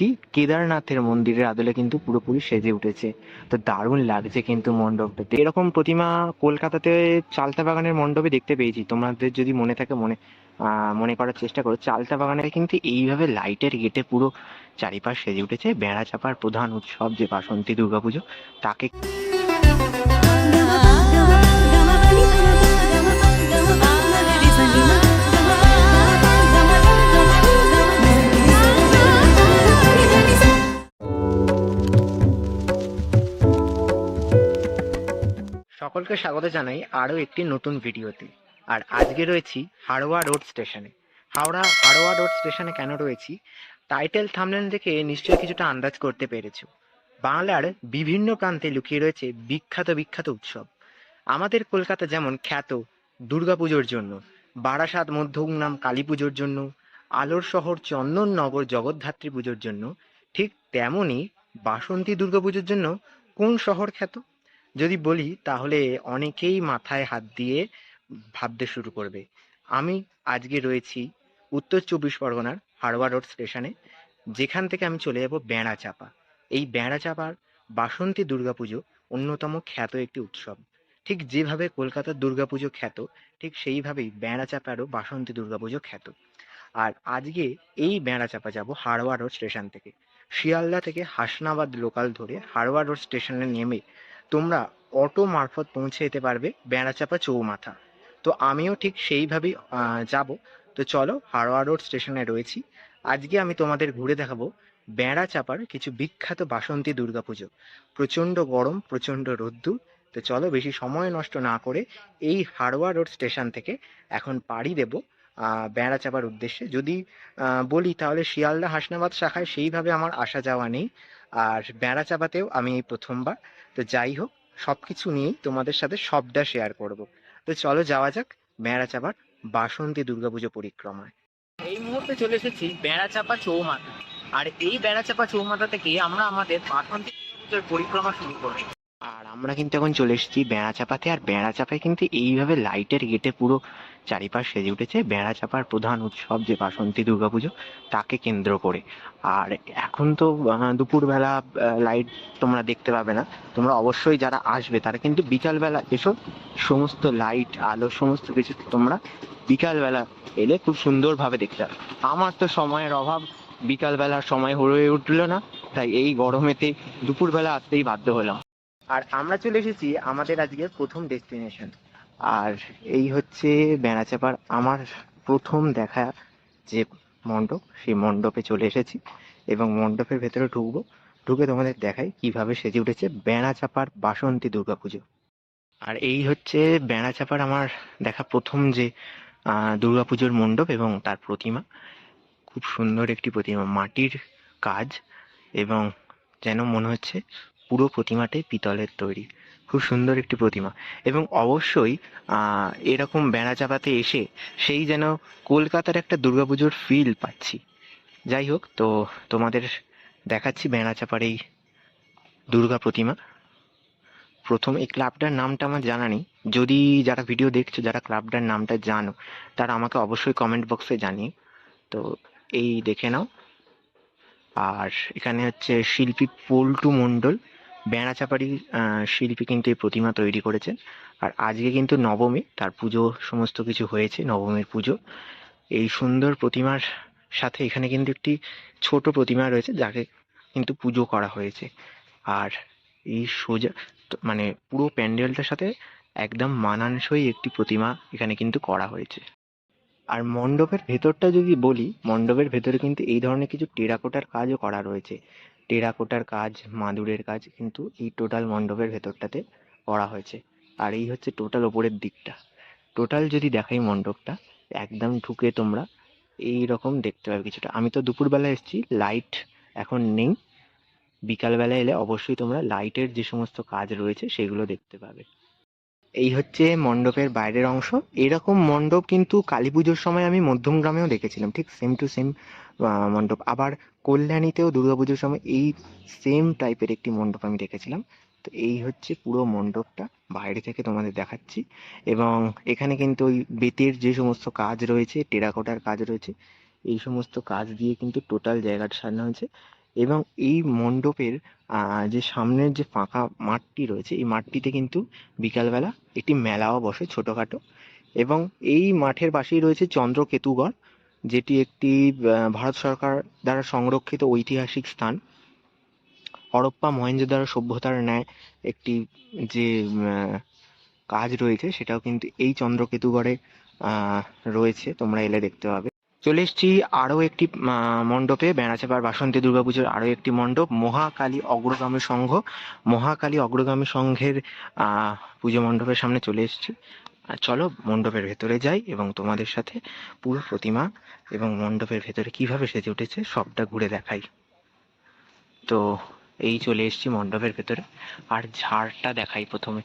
মণ্ডপটি কেদারনাথের মন্দিরের আদলে কিন্তু পুরোপুরি সেজে উঠেছে। তো দারুণ লাগছে কিন্তু মণ্ডপটাতে। এরকম প্রতিমা কলকাতাতে চালতা বাগানের মণ্ডপে দেখতে পেয়েছি। তোমাদের যদি মনে থাকে, মনে মনে করার চেষ্টা করো। চালতা বাগানে কিন্তু এইভাবে লাইটের গেটে পুরো চারিপাশ সেজে উঠেছে। বেড়া চাপার প্রধান উৎসব যে বাসন্তী দুর্গাপুজো, তাকে সকলকে স্বাগত জানাই আরও একটি নতুন ভিডিওতে। আর আজকে রয়েছি হাড়োয়া রোড স্টেশনে। হাওড়া, হাড়োয়া রোড স্টেশনে কেন রয়েছি? টাইটেল থামলেন দেখে নিশ্চয়ই কিছুটা আন্দাজ করতে পেরেছ। বাংলার বিভিন্ন প্রান্তে লুকিয়ে রয়েছে বিখ্যাত বিখ্যাত উৎসব। আমাদের কলকাতা যেমন খ্যাত দুর্গাপুজোর জন্য, বারাসাত মধ্যমগ্রাম কালী পুজোর জন্য, আলোর শহর চন্দননগর জগদ্ধাত্রী পুজোর জন্য, ঠিক তেমনই বাসন্তী দুর্গাপুজোর জন্য কোন শহর খ্যাত? যদি বলি, তাহলে অনেকেই মাথায় হাত দিয়ে ভাবতে শুরু করবে। আমি আজকে রয়েছি উত্তর চব্বিশ পরগনার হাড়োয়া রোড স্টেশনে। যেখান থেকে আমি চলে যাব বেড়া চাপা এই বেড়া চাপার বাসন্তী দুর্গাপুজো অন্যতম খ্যাত একটি উৎসব। ঠিক যেভাবে কলকাতার দুর্গাপুজো খ্যাত, ঠিক সেইভাবেই বেড়া চাপারও বাসন্তী দুর্গাপুজো খ্যাত। আর আজকে এই বেড়া চাপা যাব হাড়োয়া রোড স্টেশন থেকে। শিয়ালদা থেকে হাসনাবাদ লোকাল ধরে হাড়োয়া রোড স্টেশনে নেমে তোমরা অটো মারফত পৌঁছে যেতে পারবে বেড়াচাপা চৌমাথা। তো আমিও ঠিক সেইভাবেই যাব। তো চলো হাড়োয়া রোড স্টেশনে রয়েছি। আজকে আমি তোমাদের ঘুরে দেখাবো বেড়া চাপার কিছু বিখ্যাত বাসন্তী দুর্গাপুজো প্রচণ্ড গরম, প্রচণ্ড রোদ্দুর। তো চলো বেশি সময় নষ্ট না করে এই হাড়োয়া রোড স্টেশন থেকে এখন পাড়ি দেব বেড়া চাপার উদ্দেশ্যে। যদি বলি তাহলে শিয়ালদা হাসনাবাদ শাখায় সেইভাবে আমার আসা যাওয়া নেই। আর বেড়া চাপাতেও আমি এই প্রথমবার। তো যাই হোক, সবকিছু নিয়েই তোমাদের সাথে সবটা শেয়ার করব। তো চলো যাওয়া যাক বেড়া চাপার বাসন্তী দুর্গাপুজো পরিক্রমায়। এই মুহূর্তে চলে এসেছি বেড়া চাপা চৌমাথা। আর এই বেড়া চাপা চৌমাথা থেকে আমরা আমাদের বাসন্তী পরিক্রমা শুরু করব। আমরা কিন্তু এখন চলে এসেছি বেড়াচাপাতে, আর বেড়াচাপায় কিন্তু এইভাবে লাইটের গেটে পুরো চারিপাশ সেজে উঠেছে। বেড়াচাপার প্রধান উৎসব যে বাসন্তী দুর্গাপুজো, তাকে কেন্দ্র করে। আর এখন তো দুপুরবেলা লাইট তোমরা দেখতে পাবে না। তোমরা অবশ্যই যারা আসবে, তারা কিন্তু বিকালবেলা এসো। সমস্ত লাইট আলো, সমস্ত কিছু তোমরা বিকালবেলা এলে খুব সুন্দরভাবে দেখতে পাবে। আমার তো সময়ের অভাব বিকালবেলা সময় হয়ে উঠল না, তাই এই গরমেতে দুপুরবেলা আসতেই বাধ্য হলাম। আর আমরা চলে এসেছি আমাদের আজকে প্রথম ডেস্টিনেশন আর এই হচ্ছে বেড়াচাপার আমার প্রথম দেখা যে মণ্ডপ, সেই মণ্ডপে চলে এসেছি এবং মণ্ডপের ভেতরে ঢুকবো। ঢুকে তোমাদের দেখাই কীভাবে সেজে উঠেছে বেড়া চাপার বাসন্তী দুর্গাপুজো। আর এই হচ্ছে বেড়াচাপার আমার দেখা প্রথম যে দুর্গাপুজোর মণ্ডপ এবং তার প্রতিমা। খুব সুন্দর একটি প্রতিমা, মাটির কাজ এবং যেন মনে হচ্ছে পুরো প্রতিমাটাই পিতলের তৈরি। খুব সুন্দর একটি প্রতিমা। এবং অবশ্যই এরকম বেড়া চাপাতে এসে সেই যেন কলকাতার একটা দুর্গাপুজোর ফিল পাচ্ছি। যাই হোক, তো তোমাদের দেখাচ্ছি বেড়াচাপার এই দুর্গা প্রতিমা। প্রথম এই ক্লাবটার নামটা আমার জানা নেই। যদি যারা ভিডিও দেখছ, যারা ক্লাবটার নামটা জানো, তারা আমাকে অবশ্যই কমেন্ট বক্সে জানিয়ে তো এই দেখে নাও। আর এখানে হচ্ছে শিল্পী পল্টু মণ্ডল। বেড়াচাপাড়ি আহ, শিল্পী কিন্তু এই প্রতিমা তৈরি করেছেন। আর আজকে কিন্তু নবমী তার পুজো সমস্ত কিছু হয়েছে নবমীর পুজো। এই সুন্দর প্রতিমার সাথে এখানে কিন্তু একটি ছোট প্রতিমা রয়েছে যাকে কিন্তু পুজো করা হয়েছে। আর এই সোজা মানে পুরো প্যান্ডেলটার সাথে একদম মানানসই একটি প্রতিমা এখানে কিন্তু করা হয়েছে। আর মণ্ডপের ভেতরটা যদি বলি মণ্ডপের ভেতরে কিন্তু এই ধরনের কিছু টেরাকোটার কাজও করা রয়েছে। টেরাকোটার কাজ, মাদুরের কাজ কিন্তু এই টোটাল মণ্ডপের ভেতরটাতে করা হয়েছে। আর এই হচ্ছে টোটাল ওপরের দিকটা। টোটাল যদি দেখাই মণ্ডপটা, একদম ঢুকে তোমরা এই রকম দেখতে পাবে কিছুটা। আমি তো দুপুরবেলা এসেছি, লাইট এখন নেই। বিকালবেলা এলে অবশ্যই তোমরা লাইটের যে সমস্ত কাজ রয়েছে, সেগুলো দেখতে পাবে। এই হচ্ছে মণ্ডপের বাইরের অংশ। এরকম মণ্ডপ কিন্তু কালী পুজোর সময় আমি মধ্যমগ্রামেও দেখেছিলাম, ঠিক সেম টু সেম মণ্ডপ। আবার কল্যাণীতেও দুর্গাপুজোর সময় এই সেম টাইপের একটি মণ্ডপ আমি দেখেছিলাম। তো এই হচ্ছে পুরো মণ্ডপটা, বাইরে থেকে তোমাদের দেখাচ্ছি। এবং এখানে কিন্তু ওই বেতের যে সমস্ত কাজ রয়েছে, টেরাকোটার কাজ রয়েছে, এই সমস্ত কাজ দিয়ে কিন্তু টোটাল জায়গাটা সাজানো হয়েছে। এবং এই মণ্ডপের যে সামনের যে ফাঁকা মাঠটি রয়েছে, এই মাঠটিতে কিন্তু বিকালবেলা একটি মেলাও বসে ছোটখাটো এবং এই মাঠের পাশেই রয়েছে চন্দ্রকেতুগড়, যেটি একটি ভারত সরকার দ্বারা সংরক্ষিত ঐতিহাসিক স্থান। হরপ্পা মহেঞ্জোদারো সভ্যতার ন্যায় একটি যে কাজ রয়েছে, সেটাও কিন্তু এই চন্দ্রকেতুগড়ে রয়েছে, তোমরা এলে দেখতে পাবে। চলে এসেছি আরও একটি মণ্ডপে বেড়াচাপার বাসন্তী দুর্গাপুজোর আরও একটি মণ্ডপ, মহাকালী অগ্রগামী সংঘ। মহাকালী অগ্রগামী সংঘের পুজো মণ্ডপের সামনে চলে এসেছি। চলো মণ্ডপের ভেতরে যাই এবং তোমাদের সাথে পুরো প্রতিমা এবং মণ্ডপের ভেতরে কীভাবে সেজে উঠেছে সবটা ঘুরে দেখাই। তো এই চলে এসেছি মণ্ডপের ভেতরে। আর ঝাড়টা দেখাই প্রথমে।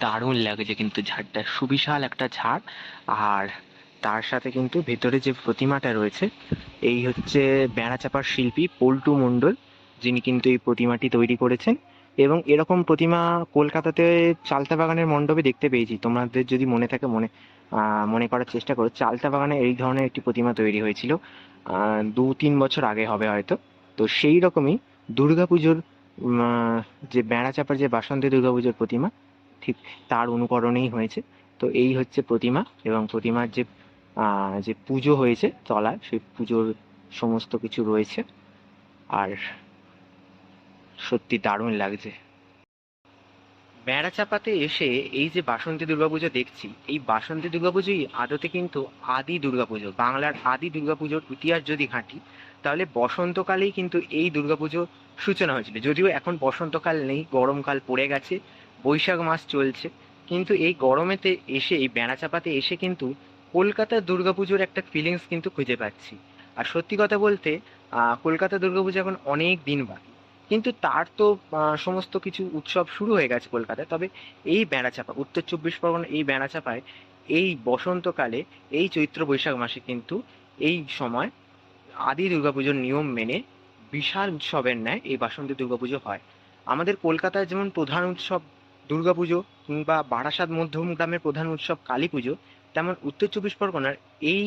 দারুণ লাগছে কিন্তু ঝাড়টা। সুবিশাল একটা ঝাড়। আর তার সাথে কিন্তু ভেতরে যে প্রতিমাটা রয়েছে, এই হচ্ছে বেড়াচাপার শিল্পী পল্টু মণ্ডল, যিনি কিন্তু এই প্রতিমাটি তৈরি করেছেন। এবং এরকম প্রতিমা কলকাতাতে চালতা বাগানের মণ্ডপে দেখতে পেয়েছি। তোমাদের যদি মনে থাকে, মনে মনে করার চেষ্টা করো চালতা বাগানে এই ধরনের একটি প্রতিমা তৈরি হয়েছিল দু তিন বছর আগে হবে হয়তো। তো সেই রকমই দুর্গাপুজোর যে বেড়াচাপার যে বাসন্তী দুর্গাপুজোর প্রতিমা, ঠিক তার অনুকরণেই হয়েছে। তো এই হচ্ছে প্রতিমা এবং প্রতিমার যে যে পুজো হয়েছে তলায়, সেই পুজোর সমস্ত কিছু রয়েছে। আর সত্যি দারুণ লাগছে। বেড়াচাপাতে এসে এই যে বাসন্তী দুর্গাপুজো দেখছি, এই বাসন্তী দুর্গাপুজোই আদতে কিন্তু আদি দুর্গাপুজো, বাংলার আদি দুর্গাপুজোর ইতিহাস যদি ঘাঁটি, তাহলে বসন্তকালেই কিন্তু এই দুর্গাপুজো সূচনা হয়েছিল। যদিও এখন বসন্তকাল নেই, গরমকাল পড়ে গেছে, বৈশাখ মাস চলছে, কিন্তু এই গরমেতে এসে, এই বেড়াচাপাতে এসে কিন্তু কলকাতার দুর্গাপুজোর একটা ফিলিংস কিন্তু খুঁজে পাচ্ছি। আর সত্যি কথা বলতে কলকাতা দুর্গাপুজো এখন অনেক দিন বাকি। কিন্তু তার তো সমস্ত কিছু উৎসব শুরু হয়ে গেছে কলকাতায়। তবে এই বেড়াচাপা, উত্তর চব্বিশ পরগনা এই বেড়াচাপায়, এই বসন্তকালে, এই চৈত্র বৈশাখ মাসে কিন্তু এই সময় আদি দুর্গাপুজোর নিয়ম মেনে বিশাল উৎসবের ন্যায় এই বাসন্তী দুর্গাপুজো হয়। আমাদের কলকাতায় যেমন প্রধান উৎসব দুর্গাপুজো কিংবা বারাসাত মধ্যম গ্রামের প্রধান উৎসব কালী পুজো তেমন উত্তর চব্বিশ পরগনার এই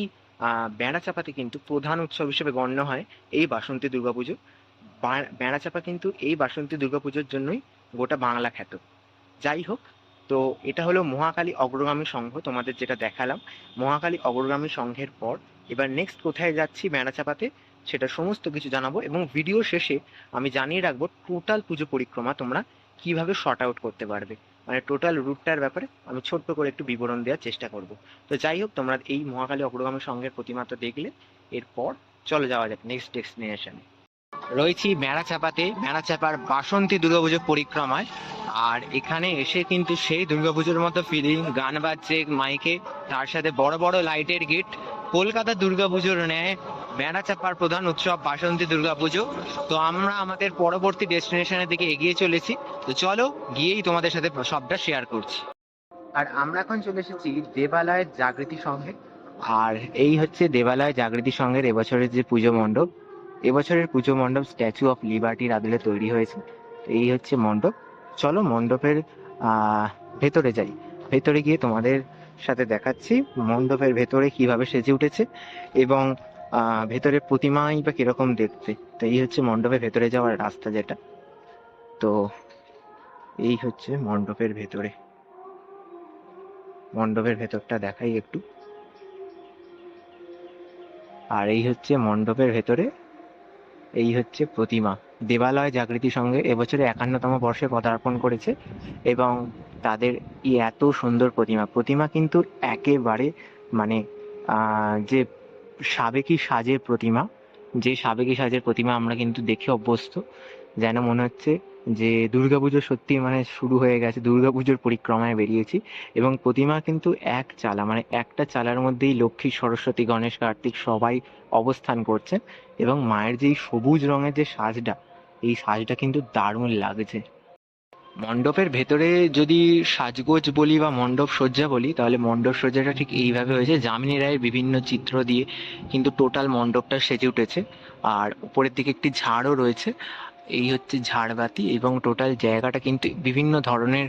বেড়াচাপাতে কিন্তু প্রধান উৎসব হিসেবে গণ্য হয় এই বাসন্তী দুর্গাপুজো। বেড়াচাপা কিন্তু এই বাসন্তী দুর্গাপুজোর জন্যই গোটা বাংলা খ্যাত। যাই হোক, তো এটা হলো মহাকালী অগ্রগামী সংঘ, তোমাদের যেটা দেখালাম। মহাকালী অগ্রগামী সংঘের পর এবার নেক্সট কোথায় যাচ্ছি বেড়াচাপাতে সেটা সমস্ত কিছু জানাব এবং ভিডিও শেষে আমি জানিয়ে রাখব টোটাল পুজো পরিক্রমা তোমরা কীভাবে শর্ট আউট করতে পারবে। মানে টোটাল রুটটার ব্যাপারে আমি ছোট্ট করে একটু বিবরণ দেওয়ার চেষ্টা করব। তো যাই হোক, তোমরা এই মহাকালী অগ্রগামী সংঘের প্রতিমা তো দেখলে। এরপর চলে যাওয়া যাক নেক্সট ডেস্টিনেশনে রয়েছি মেড়াচাপাতে মেড়াচাপার বাসন্তী দুর্গাপুজো পরিক্রমায়। আর এখানে এসে কিন্তু সেই দুর্গাপুজোর মতো ফিলিং গান বাজছে মাইকে। তার সাথে বড় বড় লাইটের গেট কলকাতা দুর্গাপুজোর ন্যায় বেড়াচাপার প্রধান উৎসব বাসন্তী দুর্গাপুজো। তো আমরা আমাদের পরবর্তী ডেস্টিনেশনের দিকে এগিয়ে চলেছি। তো চলো গিয়েই তোমাদের সাথে সবটা শেয়ার করছি। আর আমরা এখন চলে এসেছি দেবালয়ের জাগৃতি সংঘে। আর এই হচ্ছে দেবালয় জাগৃতি সংঘের এবছরের যে পুজো মণ্ডপ, এবছরের পুজো মণ্ডপ স্ট্যাচু অফ লিবার্টির আদলে তৈরি হয়েছে। এই হচ্ছে মণ্ডপ। চলো মণ্ডপের ভেতরে যাই। ভেতরে গিয়ে তোমাদের সাথে দেখাচ্ছি মণ্ডপের ভেতরে কীভাবে সেজে উঠেছে এবং ভেতরে প্রতিমাই বা কীরকম দেখতে? তো এই হচ্ছে মণ্ডপের ভেতরে যাওয়ার রাস্তা যেটা। তো এই হচ্ছে মণ্ডপের ভেতরে। মণ্ডপের ভেতরটা দেখাই একটু। আর এই হচ্ছে মণ্ডপের ভেতরে, এই হচ্ছে প্রতিমা। দেবালয় জাগৃতি সঙ্গে এবছরে একান্নতম বর্ষে পদার্পণ করেছে এবং তাদের এত সুন্দর প্রতিমা। প্রতিমা কিন্তু একেবারে মানে যে সাবেকি সাজের প্রতিমা, যে সাবেকি সাজের প্রতিমা আমরা কিন্তু দেখে অভ্যস্ত, যেন মনে হচ্ছে যে দুর্গাপুজো সত্যি মানে শুরু হয়ে গেছে, দুর্গাপুজোর পরিক্রমায় বেরিয়েছি এবং প্রতিমা কিন্তু এক চালা মানে একটা চালার মধ্যেই লক্ষ্মী, সরস্বতী, গণেশ, কার্তিক সবাই অবস্থান করছেন এবং মায়ের যেই সবুজ রঙের যে সাজটা, এই সাজটা কিন্তু দারুণ লাগছে। মণ্ডপের ভেতরে যদি সাজগোজ বলি বা মণ্ডপ সজ্জা বলি, তাহলে মণ্ডপ সজ্জাটা ঠিক এইভাবে হয়েছে। যামিনী রায়ের বিভিন্ন চিত্র দিয়ে কিন্তু টোটাল মণ্ডপটা সেজে উঠেছে। আর উপরের দিকে একটি ঝাড়ও রয়েছে। এই হচ্ছে ঝাড়বাতি এবং টোটাল জায়গাটা কিন্তু বিভিন্ন ধরনের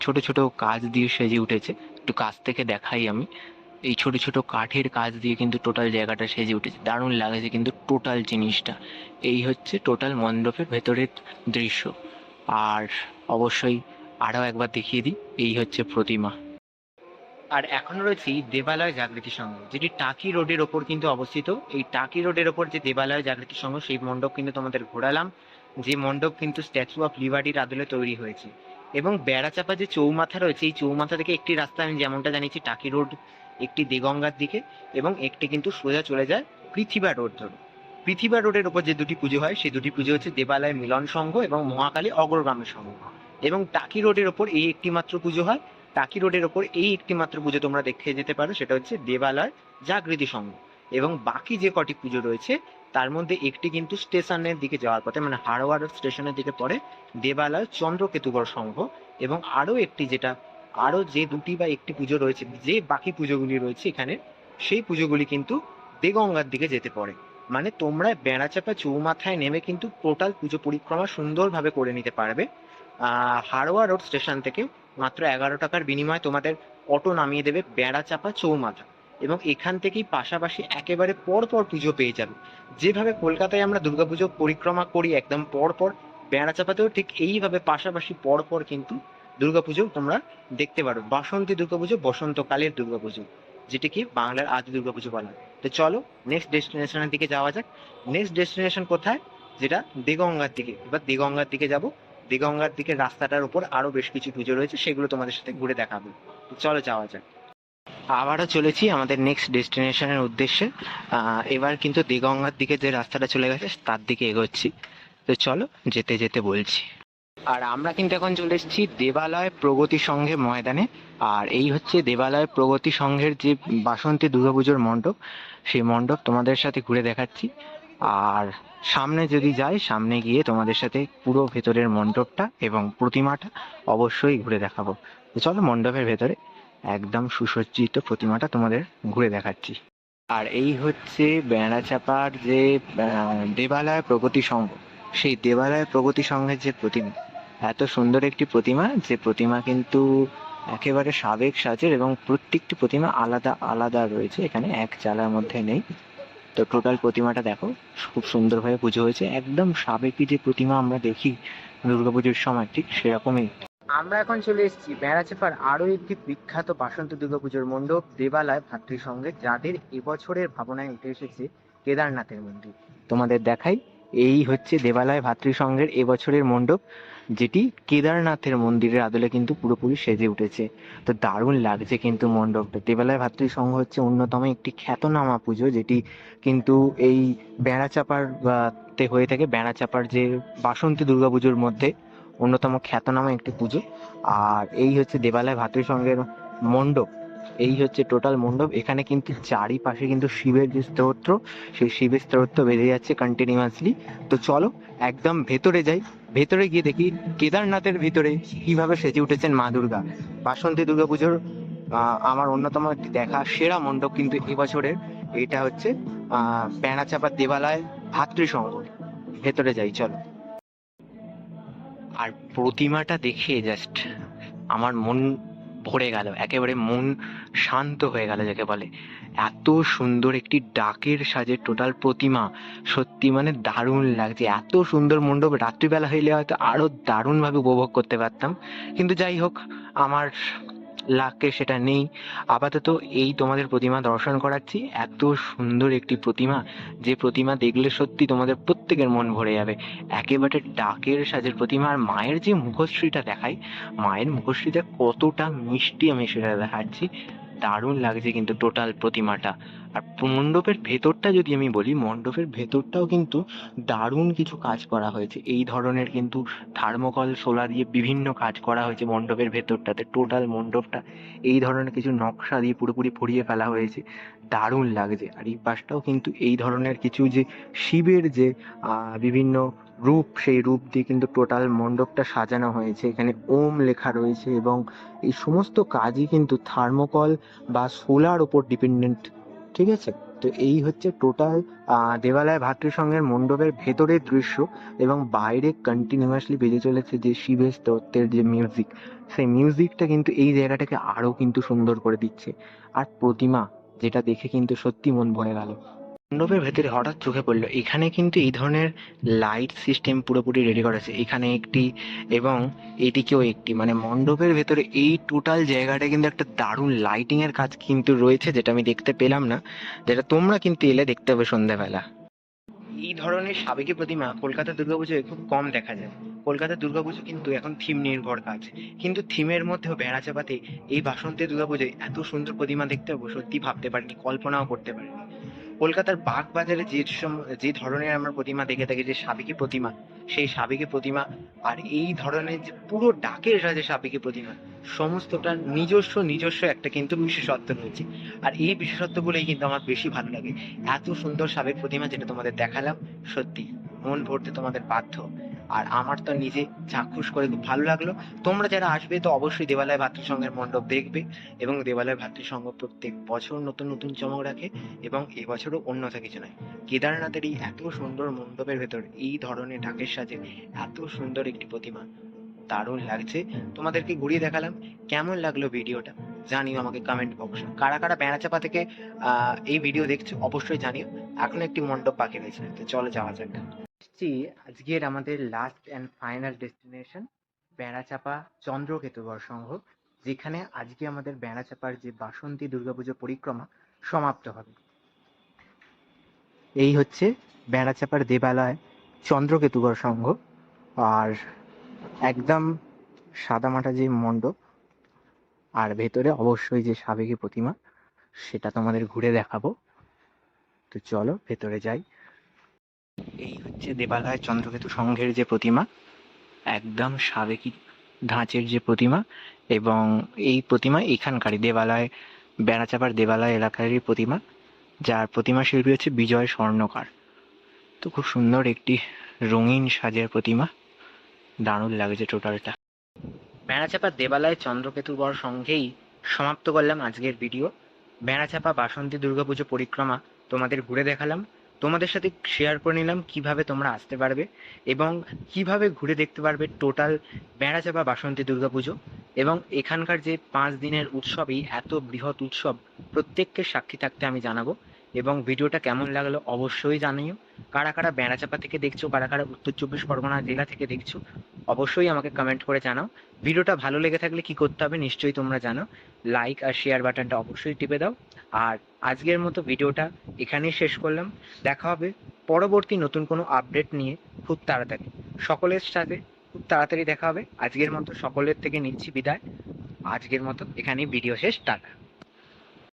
ছোট ছোট কাজ দিয়ে সেজে উঠেছে। একটু কাছ থেকে দেখাই আমি। এই ছোট ছোট কাঠের কাজ দিয়ে কিন্তু টোটাল জায়গাটা সেজে উঠেছে। দারুণ লাগছে কিন্তু টোটাল জিনিসটা। এই হচ্ছে টোটাল মণ্ডপের ভেতরের দৃশ্য। আর অবশ্যই আরও একবার দেখিয়ে দিই, এই হচ্ছে প্রতিমা। আর এখন রয়েছি দেবালয় জাগৃতি সংঘ, যেটি টাকি রোডের ওপর কিন্তু অবস্থিত। এই টাকি রোডের ওপর যে দেবালয় জাগৃতি সংঘ, সেই মণ্ডপ কিন্তু তোমাদের ঘোরালাম। যে মণ্ডপ কিন্তু স্ট্যাচু অফ লিবার্টির আদলে তৈরি হয়েছে। এবং বেড়াচাপা যে চৌমাথা রয়েছে, এই চৌমাথা থেকে একটি রাস্তা আমি যেমনটা জানিয়েছি, টাকি রোড, একটি দেগঙ্গার দিকে, এবং একটি কিন্তু সোজা চলে যায় পৃথিবা রোড ধরে। পৃথিবা রোডের ওপর যে দুটি পুজো হয়, সেই দুটি পুজো হচ্ছে দেবালয় মিলন সংঘ এবং মহাকালী অগ্রগামী সংঘ। এবং টাকি রোডের ওপর এই একটি মাত্র পুজো হয়। টাকি রোডের ওপর এই একটি মাত্র পুজো তোমরা দেখে যেতে পারো, সেটা হচ্ছে দেবালয় জাগৃতি সংঘ। এবং বাকি যে কটি পুজো রয়েছে, তার মধ্যে একটি কিন্তু স্টেশনের দিকে যাওয়ার পথে মানে হাড়োয়া রোড স্টেশনের দিকে পড়ে দেবালয় চন্দ্রকেতুগড় সংঘ। এবং আরও একটি যেটা, আরও যে দুটি বা একটি পুজো রয়েছে, যে বাকি পুজোগুলি রয়েছে এখানে, সেই পুজোগুলি কিন্তু দেগঙ্গার দিকে যেতে পড়ে। মানে তোমরা বেড়াচাপা চৌমাথায় নেমে কিন্তু টোটাল পুজো পরিক্রমা সুন্দরভাবে করে নিতে পারবে। হাড়োয়া রোড স্টেশন থেকে মাত্র এগারো টাকার বিনিময়ে তোমাদের অটো নামিয়ে দেবে বেড়াচাপা চৌমাথা এবং এখান থেকেই পাশাপাশি একেবারে পর পর পুজো পেয়ে যাবে। যেভাবে কলকাতায় আমরা দুর্গাপুজো পরিক্রমা করি একদম পর পর বেড়াচাপাতেও ঠিক এইভাবে পাশাপাশি পর পর কিন্তু দুর্গাপুজো তোমরা দেখতে পারো। বাসন্তী দুর্গাপুজো, বসন্তকালের দুর্গাপুজো। যেটি কি বাংলার আদি দুর্গাপুজো বলা। হয় তো চলো নেক্সট ডেস্টিনেশনের দিকে যাওয়া যাক। নেক্সট ডেস্টিনেশন কোথায়? যেটা দিগঙ্গার দিকে। এবার দিগঙ্গার দিকে যাব। দিগঙ্গার দিকে রাস্তাটার উপর আরও বেশ কিছু পুজো রয়েছে, সেগুলো তোমাদের সাথে ঘুরে দেখাবো। চলো যাওয়া যাক। আবারও চলেছি আমাদের নেক্সট ডেস্টিনেশনের উদ্দেশ্যে। এবার কিন্তু দিগঙ্গার দিকে যে রাস্তাটা চলে গেছে, তার দিকে এগোচ্ছি। তো চলো, যেতে যেতে বলছি। আর আমরা কিন্তু এখন চলে এসেছি দেবালয় প্রগতি সংঘে ময়দানে। আর এই হচ্ছে দেবালয় প্রগতি সংঘের যে বাসন্তী দুর্গাপুজোর মণ্ডপ, সেই মণ্ডপ তোমাদের সাথে ঘুরে দেখাচ্ছি। আর সামনে যদি যাই, সামনে গিয়ে তোমাদের সাথে পুরো ভেতরের মণ্ডপটা এবং প্রতিমাটা অবশ্যই ঘুরে দেখাবো। চলো মণ্ডপের ভেতরে একদম সুসজ্জিত প্রতিমাটা তোমাদের ঘুরে দেখাচ্ছি। আর এই হচ্ছে বেড়াচাপার যে দেবালয় প্রগতি সংঘ। সেই দেবালয় প্রগতি সংঘের যে প্রতিমা এত সুন্দর একটি প্রতিমা, যে প্রতিমা কিন্তু একেবারে সাবেক সাজের এবং প্রত্যেকটি প্রতিমা আলাদা আলাদা রয়েছে, এখানে এক চালার মধ্যে নেই। তো টোটাল প্রতিমাটা দেখো, খুব সুন্দরভাবে পুজো হয়েছে। একদম সাবেকি যে প্রতিমা আমরা দেখি দুর্গাপুজোর সময়, ঠিক সেরকমই। আমরা এখন চলে এসেছি বেড়াচাপার আরও একটি বিখ্যাত বাসন্তী দুর্গাপুজোর মণ্ডপ, দেবালয় ভাতৃসঙ্গে যাদের এবছরের ভাবনায় উঠে এসেছে কেদারনাথের মন্দির। তোমাদের দেখাই এই হচ্ছে দেবালয় ভাতৃসংঘের এবছরের মণ্ডপ, যেটি কেদারনাথের মন্দিরের আদলে কিন্তু পুরোপুরি সেজে উঠেছে। তো দারুণ লাগছে কিন্তু মণ্ডপটা। দেবালয় ভাতৃসংঘ হচ্ছে অন্যতম একটি খ্যাতনামা পুজো, যেটি কিন্তু এই বেড়াচাপার তে হয়ে থাকে বেড়াচাপার যে বাসন্তী দুর্গাপুজোর মধ্যে অন্যতম খ্যাতনামা একটি পুজো। আর এই হচ্ছে দেবালয় ভাতৃসংঘের মণ্ডপ। এই হচ্ছে টোটাল মণ্ডপ। এখানে কিন্তু চারিপাশে কিন্তু শিবের যে স্তোত্র, সেই শিবের স্তোত্র বেড়ে যাচ্ছে কন্টিনিউয়াসলি তো চলো একদম ভেতরে যাই। ভেতরে গিয়ে দেখি কেদারনাথের ভিতরে কীভাবে সেজে উঠেছেন মা দুর্গা। বাসন্তী দুর্গাপুজোর আমার অন্যতম দেখা সেরা মণ্ডপ কিন্তু এবছরের এটা হচ্ছে প্যানাচাপার দেবালয় ভাতৃসংঘ। ভেতরে যাই, চলো। আর প্রতিমাটা দেখে জাস্ট আমার মন ভরে গেল, একেবারে মন শান্ত হয়ে গেল যাকে বলে। এত সুন্দর একটি ডাকের সাজে টোটাল প্রতিমা, সত্যি মানে দারুণ লাগছে। এত সুন্দর মণ্ডপ, রাত্রিবেলা হইলে হয়তো আরও দারুণভাবে উপভোগ করতে পারতাম। কিন্তু যাই হোক, আমার লাকে সেটা নেই। আপাতত এই তোমাদের প্রতিমা দর্শন করাচ্ছি। এত সুন্দর একটি প্রতিমা। যে প্রতিমা দেখলে সত্যি তোমাদের প্রত্যেকের মন ভরে যাবে। একেবারে ডাকের সাজের প্রতিমা। আর মায়ের যে মুখশ্রীটা দেখায় মায়ের মুখশ্রীটা কতটা মিষ্টি আমি সেটা দেখাচ্ছি। দারুণ লাগছে কিন্তু টোটাল প্রতিমাটা। আর মণ্ডপের ভেতরটা যদি আমি বলি, মণ্ডপের ভেতরটাও কিন্তু দারুণ কিছু কাজ করা হয়েছে। এই ধরনের কিন্তু থার্মোকল সোলা দিয়ে বিভিন্ন কাজ করা হয়েছে মণ্ডপের ভেতরটাতে। টোটাল মণ্ডপটা এই ধরনের কিছু নকশা দিয়ে পুরোপুরি ভরিয়ে ফেলা হয়েছে। দারুণ লাগছে। আর এই পাশটাও কিন্তু এই ধরনের কিছু যে শিবের যে বিভিন্ন রূপ, সেই রূপ দিয়ে কিন্তু টোটাল মণ্ডপটা সাজানো হয়েছে। এখানে ওম লেখা রয়েছে এবং এই সমস্ত কাজই কিন্তু থার্মোকল বা সোলার ওপর ডিপেন্ডেন্ট, ঠিক আছে? তো এই হচ্ছে টোটাল দেবালয় ভাতৃসংঘের মণ্ডপের ভেতরের দৃশ্য এবং বাইরে কন্টিনিউয়াসলি বেজে চলেছে যে শিবের স্তোত্রের যে মিউজিক সেই মিউজিকটা কিন্তু এই জায়গাটাকে আরও কিন্তু সুন্দর করে দিচ্ছে। আর প্রতিমা, যেটা দেখে কিন্তু সত্যি মন ভরে গেল। মণ্ডপের ভেতরে হঠাৎ চোখে পড়ল। এখানে কিন্তু এই ধরনের লাইট সিস্টেম পুরোপুরি রেডি করা আছে। এখানে একটি এবং এদিকেও একটি। মানে মণ্ডপের ভেতরে এই টোটাল জায়গাটা কিন্তু একটা দারুণ লাইটিং এর কাজ কিন্তু রয়েছে, যেটা আমি দেখতে পেলাম না। যেটা তোমরা কিন্তু এলে দেখতে হবে সন্ধ্যাবেলা। এই ধরনের সাবেকি প্রতিমা কলকাতা দুর্গাপুজোয় খুব কম দেখা যায়। কলকাতা দুর্গাপুজো কিন্তু এখন থিম নির্ভর কাজ। কিন্তু থিমের মধ্যেও বেড়া চাপাতে এই বাসন্তী দুর্গাপুজোয় এত সুন্দর প্রতিমা দেখতে পাবো সত্যি ভাবতে পারিনি, কল্পনাও করতে পারিনি। কলকাতার বাগ বাজারে যে যে ধরনের আমরা প্রতিমা দেখে থাকি, যে সাবেকি প্রতিমা, সেই সাবেকি প্রতিমা আর এই ধরনের যে পুরো ডাকের সাজে সাবেকি প্রতিমা সমস্তটা নিজস্ব নিজস্ব একটা কিন্তু বিশেষত্ব রয়েছে। আর এই বিশেষত্বগুলোই কিন্তু আমার বেশি ভালো লাগে। এত সুন্দর সাবেক প্রতিমা যেটা তোমাদের দেখালাম, সত্যি মন ভরতে তোমাদের বাধ্য। আর আমার তো নিজে চাক্ষুষ করে ভালো লাগল। তোমরা যারা আসবে তো অবশ্যই দেবালয় ভাতৃসংঘের মণ্ডপ দেখবে এবং দেবালয় ভাতৃসংঘ প্রত্যেক বছর নতুন নতুন চমক রাখে এবং এবছরও অন্যথা কিছু নয়। কেদারনাথের এই এত সুন্দর মণ্ডপের ভেতর এই ধরনের ঢাকের সাজে এত সুন্দর একটি প্রতিমা দারুণ লাগছে। তোমাদেরকে ঘুরিয়ে দেখালাম কেমন লাগল ভিডিওটা জানিও আমাকে কমেন্ট বক্সে কারা কারা বেড়াচাপা থেকে এই ভিডিও দেখছ অবশ্যই জানিও। এখন একটি মণ্ডপ বাকি রয়েছে। তো চলো যাওয়া যাক। এসছি আজকের আমাদের last and final destination Berachampa Chandraketugarh সংঘ, যেখানে আজকে আমাদের বেড়াচাপার যে বাসন্তী দুর্গাপুজো পরিক্রমা সমাপ্ত হবে। এই হচ্ছে বেড়াচাপার দেবালয় চন্দ্রকেতুগড় সংঘ, আর একদম সাদামাটা যে মণ্ডপ, আর ভেতরে অবশ্যই যে সাবেকি প্রতিমা, সেটা তোমাদের ঘুরে দেখাবো। তো চলো ভেতরে যাই। এই হচ্ছে দেবালয় চন্দ্রকেতু সংঘের যে প্রতিমা, একদম সাবেকি ধাঁচের যে প্রতিমা এবং এই প্রতিমা এখানকারই দেবালয়, বেড়াচাপার দেবালয় এলাকারই প্রতিমা, যার প্রতিমা শিল্পী হচ্ছে বিজয় স্বর্ণকার। তো খুব সুন্দর একটি রঙিন সাজের প্রতিমা, দারুণ লাগছে টোটালটা। বেড়াচাপা দেবালয় চন্দ্রকেতু বর সঙ্গেই সমাপ্ত করলাম আজকের ভিডিও। বেড়াচাপা বাসন্তী দুর্গাপুজো পরিক্রমা তোমাদের ঘুরে দেখালাম। তোমাদের সাথে শেয়ার করে নিলাম কীভাবে তোমরা আসতে পারবে এবং কীভাবে ঘুরে দেখতে পারবে টোটাল বেড়াচাপা বাসন্তী দুর্গাপুজো এবং এখানকার যে পাঁচ দিনের উৎসবই এত বৃহৎ উৎসব প্রত্যেককে সাক্ষী থাকতে আমি জানাব এবং ভিডিওটা কেমন লাগল অবশ্যই জানিও। কারা কারা বেড়াচাপা থেকে দেখছ, কারা কারা উত্তর চব্বিশ পরগনা জেলা থেকে দেখছ, অবশ্যই আমাকে কমেন্ট করে জানাও। ভিডিওটা ভালো লেগে থাকলে কি করতে হবে নিশ্চয়ই তোমরা জানো। লাইক আর শেয়ার বাটনটা অবশ্যই টিপে দাও। আর আজকের মতো ভিডিওটা এখানেই শেষ করলাম। দেখা হবে পরবর্তী নতুন কোনো আপডেট নিয়ে খুব তাড়াতাড়ি। সকলের সাথে খুব তাড়াতাড়ি দেখা হবে। আজকের মতো সকলের থেকে নিচ্ছি বিদায়। আজকের মতো এখানেই ভিডিও শেষ। টাটা।